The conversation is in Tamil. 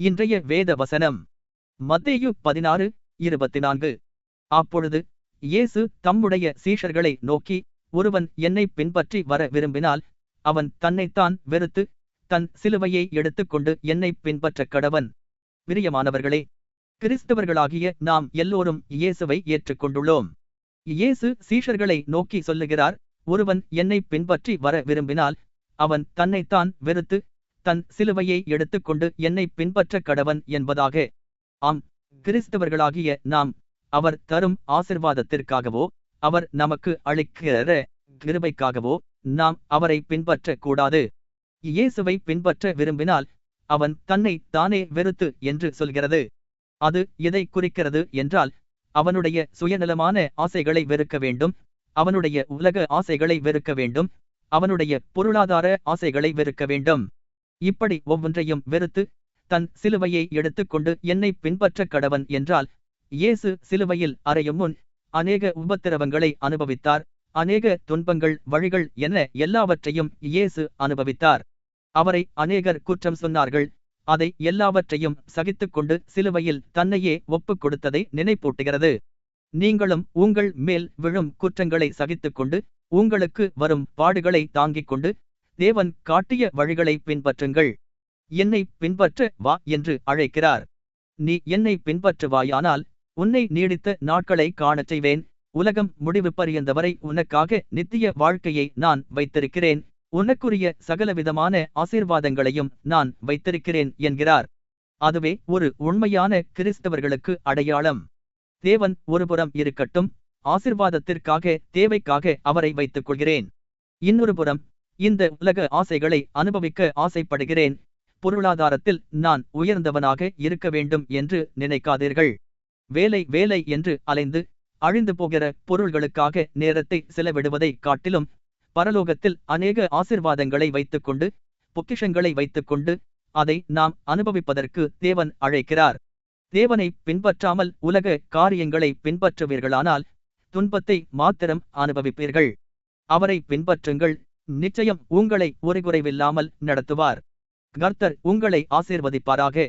இன்றைய வேத வசனம். மத்தேயு பதினாறு இருபத்தி நான்கு அப்பொழுது இயேசு தம்முடைய சீஷர்களை நோக்கி ஒருவன் என்னை பின்பற்றி வர விரும்பினால் அவன் தன்னைத்தான் வெறுத்து தன் சிலுவையை எடுத்துக்கொண்டு என்னை பின்பற்ற கடவன். பிரியமானவர்களே கிறிஸ்தவர்களாகிய நாம் எல்லோரும் இயேசுவை ஏற்றுக்கொண்டுள்ளோம். இயேசு சீஷர்களை நோக்கி சொல்லுகிறார் ஒருவன் என்னை பின்பற்றி வர விரும்பினால் அவன் தன்னைத்தான் வெறுத்து தன் சிலுவையை எடுத்துக்கொண்டு என்னை பின்பற்றக் கடவன் என்பதாக. ஆம் கிறிஸ்தவர்களாகிய நாம் அவர் தரும் ஆசிர்வாதத்திற்காகவோ அவர் நமக்கு அளிக்கிற கிருபைக்காகவோ நாம் அவரை பின்பற்றக் கூடாது இயேசுவை பின்பற்ற விரும்பினால் அவன் தன்னை தானே வெறுத்து என்று சொல்கிறது. அது எதை குறிக்கிறது என்றால் அவனுடைய சுயநலமான ஆசைகளை வெறுக்க வேண்டும் அவனுடைய உலக ஆசைகளை வெறுக்க வேண்டும் அவனுடைய பொருளாதார ஆசைகளை வெறுக்க வேண்டும். இப்படி ஒவ்வொன்றையும் வெறுத்து தன் சிலுவையை எடுத்துக்கொண்டு என்னை பின்பற்றக் கடவன் என்றால் இயேசு சிலுவையில் அறையும் முன் அநேக உபத்திரவங்களை அனுபவித்தார். அநேக துன்பங்கள் வழிகள் என எல்லாவற்றையும் இயேசு அனுபவித்தார். அவரை அநேகர் குற்றம் சொன்னார்கள். அதை எல்லாவற்றையும் சகித்துக்கொண்டு சிலுவையில் தன்னையே ஒப்புக் கொடுத்ததை நினைப்பூட்டுகிறது. நீங்களும் உங்கள் மேல் விழும் குற்றங்களை சகித்துக்கொண்டு உங்களுக்கு வரும் பாடுகளை தாங்கிக் கொண்டு தேவன் காட்டிய வழிகளை பின்பற்றுங்கள். என்னை பின்பற்ற வா என்று அழைக்கிறார். நீ என்னை பின்பற்றுவாயானால் உன்னை நீடித்த நாட்களை காணச் செய்வேன். உலகம் முடிவு பரியந்தவரை உனக்காக நித்திய வாழ்க்கையை நான் வைத்திருக்கிறேன். உனக்குரிய சகலவிதமான ஆசீர்வாதங்களையும் நான் வைத்திருக்கிறேன் என்கிறார். அதுவே ஒரு உண்மையான கிறிஸ்தவர்களுக்கு அடையாளம். தேவன் ஒருபுறம் இருக்கட்டும். ஆசிர்வாதத்திற்காக தேவைக்காக அவரை வைத்துக் கொள்கிறேன் இன்னொரு புறம் இந்த உலக ஆசைகளை அனுபவிக்க ஆசைப்படுகிறேன். பொருளாதாரத்தில் நான் உயர்ந்தவனாக இருக்க வேண்டும் என்று நினைக்காதீர்கள். வேலை வேலை என்று அலைந்து அழிந்து போகிற பொருள்களுக்காக நேரத்தை செலவிடுவதை காட்டிலும் பரலோகத்தில் அநேக ஆசிர்வாதங்களை வைத்துக்கொண்டு பொக்கிஷங்களை வைத்துக்கொண்டு அதை நாம் அனுபவிப்பதற்கு தேவன் அழைக்கிறார். தேவனை பின்பற்றாமல் உலக காரியங்களை பின்பற்றுவீர்களானால் துன்பத்தை மாத்திரம் அனுபவிப்பீர்கள். அவரை பின்பற்றுங்கள். நிச்சயம் உங்களை ஒரு குறைவில்லாமல் நடத்துவார். கர்த்தர் உங்களை ஆசீர்வதிப்பாராக.